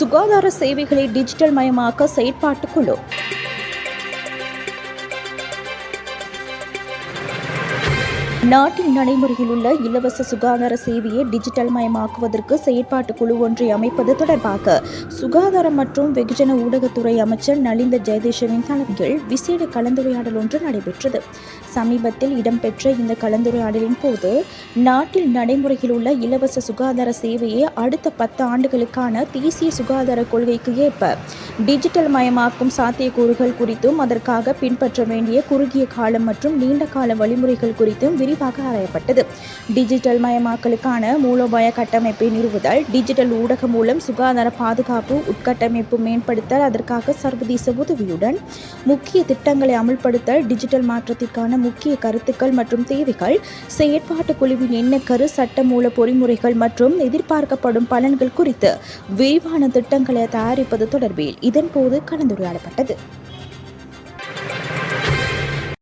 சுகாதார சேவைகளை டிஜிட்டல் மயமாக்க செயற்பாட்டுக்குழு நாட்டில் நடைமுறையில் உள்ள இலவச சுகாதார சேவையை டிஜிட்டல் மயமாக்குவதற்கு செயற்பாட்டு குழு ஒன்றை அமைப்பது தொடர்பாக சுகாதாரம் மற்றும் வெகுஜன ஊடகத்துறை அமைச்சர் நலிந்த ஜெயதேஷவின் தலைமையில் விசேட கலந்துரையாடல் ஒன்று நடைபெற்றது. சமீபத்தில் இடம்பெற்ற இந்த கலந்துரையாடலின் போது நாட்டில் நடைமுறையில் உள்ள இலவச சுகாதார சேவையை அடுத்த பத்து ஆண்டுகளுக்கான தேசிய சுகாதார கொள்கைக்கு ஏற்ப டிஜிட்டல் மயமாக்கும் சாத்தியக்கூறுகள் குறித்தும் அதற்காக பின்பற்ற வேண்டிய குறுகிய காலம் மற்றும் நீண்ட கால வழிமுறைகள் குறித்தும் விரிவாக ஆராயப்பட்டது. டிஜிட்டல் மயமாக்கலுக்கான மூலோபாய கட்டமைப்பை நிறுவுதல் டிஜிட்டல் ஊடகம் மூலம் சுகாதார பாதுகாப்பு உட்கட்டமைப்பு மேம்படுத்தல் அதற்காக சர்வதேச உதவியுடன் முக்கிய திட்டங்களை அமுல்படுத்தல் டிஜிட்டல் மாற்றத்திற்கான முக்கிய கருத்துக்கள் மற்றும் தேவைகள் செயற்பாட்டு குழுவின் எண்ணக்கரு சட்டமூல பொறிமுறைகள் மற்றும் எதிர்பார்க்கப்படும் பலன்கள் குறித்து விரிவான திட்டங்களை தயாரிப்பது தொடர்பில் இதன்போது கலந்துரையாடப்பட்டது.